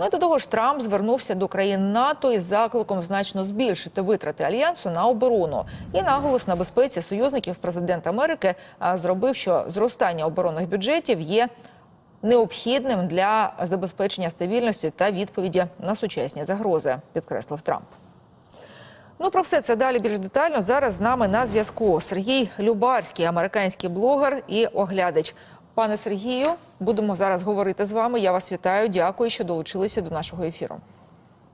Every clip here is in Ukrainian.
Ну і до того ж, Трамп звернувся до країн НАТО із закликом значно збільшити витрати альянсу на оборону. І наголос на безпеці союзників президент Америки зробив, що зростання оборонних бюджетів є необхідним для забезпечення стабільності та відповіді на сучасні загрози, підкреслив Трамп. Ну про все це далі більш детально. Зараз з нами на зв'язку Сергій Любарський, американський блогер і оглядач. Пане Сергію, будемо зараз говорити з вами. Я вас вітаю. Дякую, що долучилися до нашого ефіру.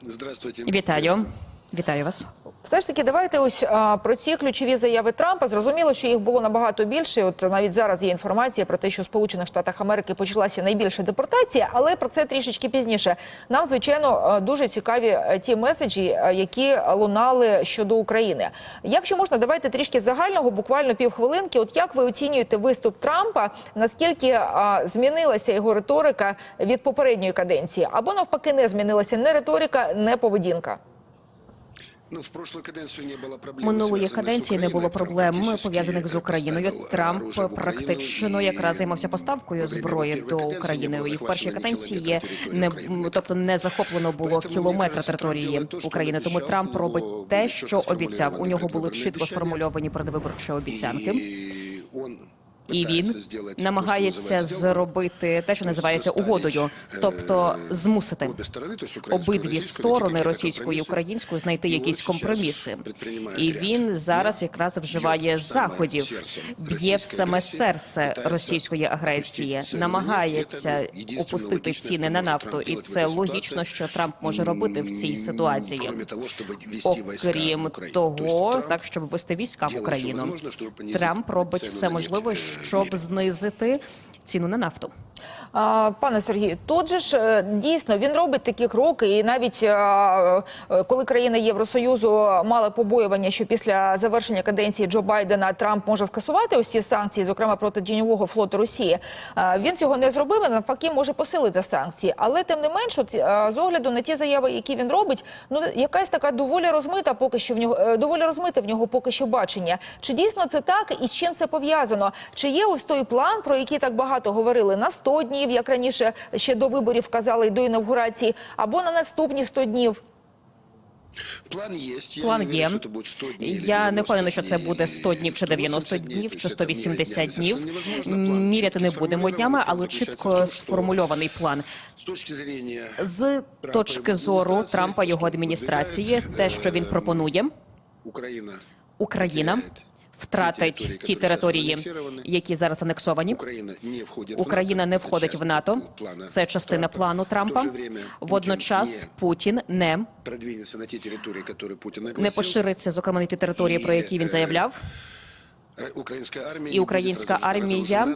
Здравствуйте. Вітаю. Вітаю вас. Все ж таки, давайте ось а, про ці ключові заяви Трампа. Зрозуміло, що їх було набагато більше. От навіть зараз є інформація про те, що в Сполучених Штатах Америки почалася найбільша депортація, але про це трішечки пізніше. Нам звичайно дуже цікаві ті меседжі, які лунали щодо України. Якщо можна, давайте трішки загального, буквально півхвилинки. От як ви оцінюєте виступ Трампа? Наскільки а, змінилася його риторика від попередньої каденції, або навпаки, не змінилася не риторика, не поведінка? Ну, в прошлую каденцию не было проблем. Минулої связанных с каденції не було Украиной. Трамп проблем практически пов'язаних з Україною. поставил Трамп оружие в Украину, практично и якраз займався поставкою во время зброї первой до каденции України. не было І в першій захвачено ни каденції километра не території України. тобто не захоплено було Поэтому, мені кілометра кажется, Трамп території делает то, що України. Тому обіцяв. Трамп У нього робить те, були що чітко обіцяв. У нього були сформульовані чітко обіцяння. сформульовані передвиборчі обіцянки. І он І він пытается сделать то, намагається что называется сделкой. зробити те, що називається Заставить, угодою, е, тобто змусити обе сторони, то есть українську і обидві російську, сторони знайти російську і компроміси. українську знайти І якісь от щас компроміси. предприймає І ряд він зараз мер, якраз б'є вживає в саме заходів, серце б'є в російської саме агресії, серце питається російської агресії, опустити ціни на намагається нефть. І це, ну, опустити логічно, ціни що на може нафту, Трамп і робити в це цій логічно, ситуації. що Трамп може робити в цій ситуації. Кроме того, щоб ввести війська в Окрім Україну. того, Тобто Трамп так щоб ввести війська в делает Україну, все возможное, чтобы понизить Трамп робить цену все на можливе, нефть, е, в щоб знизити ціну на нафту. Пане Сергію, тут же ж е, дійсно він робить такі кроки, і навіть е, коли країни Євросоюзу мали побоювання, що після завершення каденції Джо Байдена Трамп може скасувати усі санкції, зокрема проти тіньового флоту Росії, е, він цього не зробив. і Навпаки, може посилити санкції. Але тим не менш, от, з огляду на ті заяви, які він робить, ну якась така доволі розмита, поки що в нього доволі розмите в нього поки що бачення. Чи дійсно це так, і з чим це пов'язано? Чи є ось той план, про який так багато говорили на 100 днів, як раніше ще до виборів казали, і до інавгурації, або на наступні 100 днів? План є. План є. 100 Я не 90 впевнена, що це буде 100 днів чи 90 днів, чи 180 днів. Міряти не будемо днями, але чітко сформульований план. З точки З точки зору Трампа його адміністрації, те, що він пропонує, Україна Україна втратить ті території, які зараз анексовані. Україна не входить в НАТО. Це частина плану Трампа. Водночас Путін не, не продвинеться на ті території, які Путін не пошириться, зокрема на ті території, про які він заявляв. Р- Українська армія І українська армія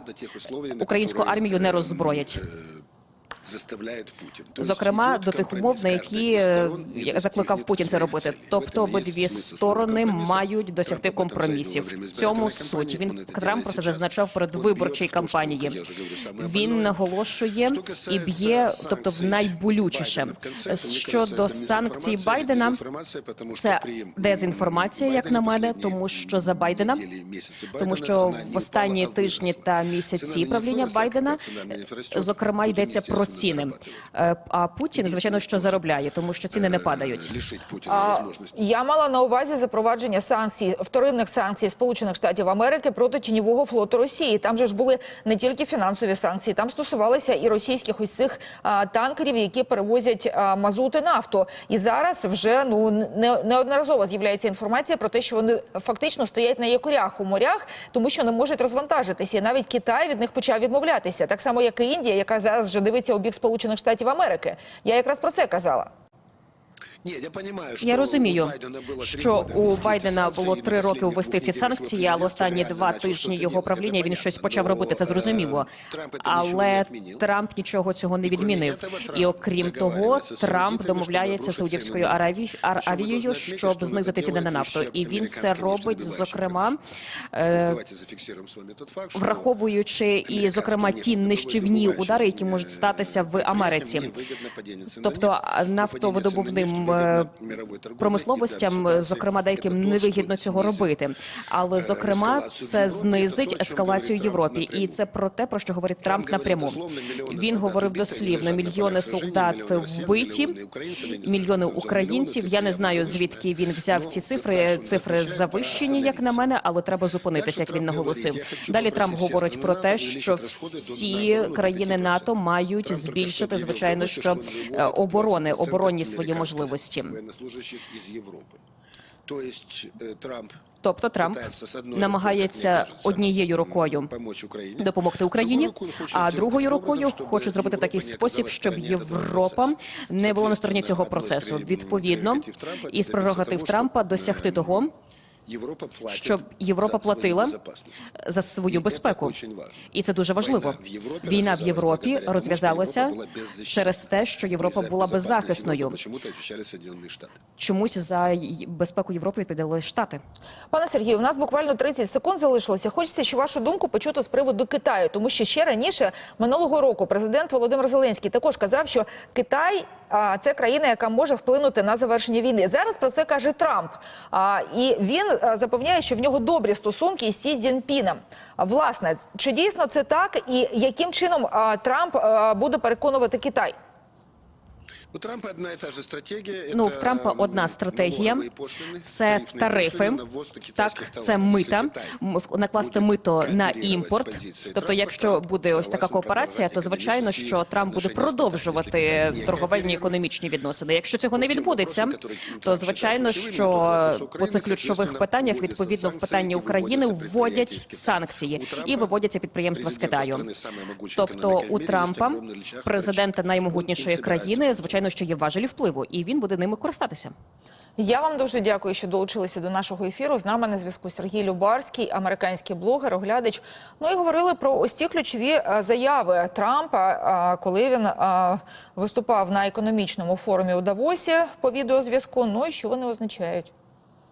українську армію не роззброять заставляє Путін. Тобто Зокрема, йде до тих умов, компроміс. на Кожна які із е, сторон не закликав достигне Путін це своїх робити. цілей. Тобто В этом є обидві смисл сторони компромісу. мають досягти Трамп об этом заявив компромісів. во время В цьому избирательной суть. кампании, он Він это Трамп делает про це сейчас. зазначав Он перед б'є виборчій в то, що, кампанії. я вже говорю, саме Він больное. наголошує Що і касається б'є, тобто в санкцій найболючіше Байдена в конце, то, мені щодо кажется, це санкцій дезінформація, Байдена. дезінформація, тому що Це при дезінформація, як на Байдені мене, останні тому що за Байдена, неділі, місяці тому Байдена що ціна не в останні впала, а тижні виросла. та Ціна місяці не правління виросла, Байдена, ціна не росте, зокрема, Путін, йдеться про естественно, ціни. Е, А Путін, звичайно, що заробляє, тому що ціни не падають. Путіна А, можливості. я мала на увазі запровадження санкцій, вторинних санкцій Сполучених Штатів Америки проти тіньового флоту Росії. Там же ж були не тільки фінансові санкції, там стосувалися і російських ось цих а, танкерів, які перевозять а, мазут і нафту. І зараз вже ну не, неодноразово з'являється інформація про те, що вони фактично стоять на якорях у морях, тому що не можуть розвантажитися. І навіть Китай від них почав відмовлятися, так само як і Індія, яка зараз вже дивиться у бік Сполучених Штатів Америки. Я якраз про це казала Ні, я розумію, що Я розумію, у Байдена було три що роки у ввести Байдена санкції, було і три роки останні ввести ці дві санкції, неділі але останні реально два почав тижні щось його робити, правління це він щось понятно. почав робити. Це Но, зрозуміло. е, Трамп це нічого не Але відмінив. Трамп нічого цього не І крім відмінив. этого, Трамп І окрім того, договаривается з Трамп саудитами, домовляється щоб з Саудівською обрушити Араві... ціни на Ар- нафту. Авією, Що ви должны щоб отметить, знизити що ціни на це нафту. ущерб І він це американським робить, нефтедобывающим зокрема, компаніям. Давайте зафіксуємо з вами тот факт, що враховуючи і, зокрема, ті нищівні удари, які можуть статися в Америці. Тобто нафтовидобувним деяким е, промисловостям, зокрема деяким невигідно цього робити. Але зокрема, це знизить ескалацію Європі, і це про те, про що говорить Трамп напряму. Він говорив дослівно: мільйони солдат вбиті, мільйони українців. Я не знаю звідки він взяв ці цифри. Цифри завищені, як на мене, але треба зупинитися, як він наголосив. Далі Трамп говорить про те, що всі країни НАТО мають збільшити, звичайно, що е, оборони, оборонні свої можливості военнослужащих из Европы. То есть э, Трамп Тобто Трамп пытается, с одной рукой, намагається как мне кажется, однією рукою помочь Украине. допомогти Україні, Другою рукою хоче а зробити другою таким рукою образом, щоб хоче зробити Європа такий не спосіб, оказалась щоб в стороні Європа цього не була на стороні цього Соответственно, процесу. одной з Відповідно, прерогатив Трампа із добитися прерогатив того, Трампа щоб, досягти е, того, Європа платить щоб Європа платила за свою безпеку, і це дуже важливо. Війна в Європі Війна в Європі розв'язалася через те, що Європа була беззахисною. Чомусь за безпеку Європи відповідали Штати. Пане Сергію, у нас буквально 30 секунд залишилося. Хочеться ще вашу думку почути з приводу Китаю, тому що ще раніше минулого року президент Володимир Зеленський також казав, що Китай а, це країна, яка може вплинути на завершення війни. Зараз про це каже Трамп. А, і він запевняє, що в нього добрі стосунки із Сі Цзіньпіном. Власне, чи дійсно це так, і яким чином Трамп буде переконувати Китай? У Трампа одна і та ж стратегія. Ну, в Трампа одна стратегія це тарифи, так це мита, накласти мито на імпорт. Тобто, якщо буде ось така кооперація, то звичайно, що Трамп буде продовжувати торговельні економічні відносини. Якщо цього не відбудеться, то звичайно, що по цих ключових питаннях відповідно в питанні України вводять санкції і виводяться підприємства з Китаю. Тобто у Трампа, президента наймогутнішої країни, збирається звичайно, що є важелі впливу, і він буде ними користатися. Я вам дуже дякую, що долучилися до нашого ефіру. З нами на зв'язку Сергій Любарський, американський блогер, оглядач. Ну і говорили про ось ті ключові е, заяви Трампа, е, коли він е, виступав на економічному форумі у Давосі по відеозв'язку. Ну і що вони означають?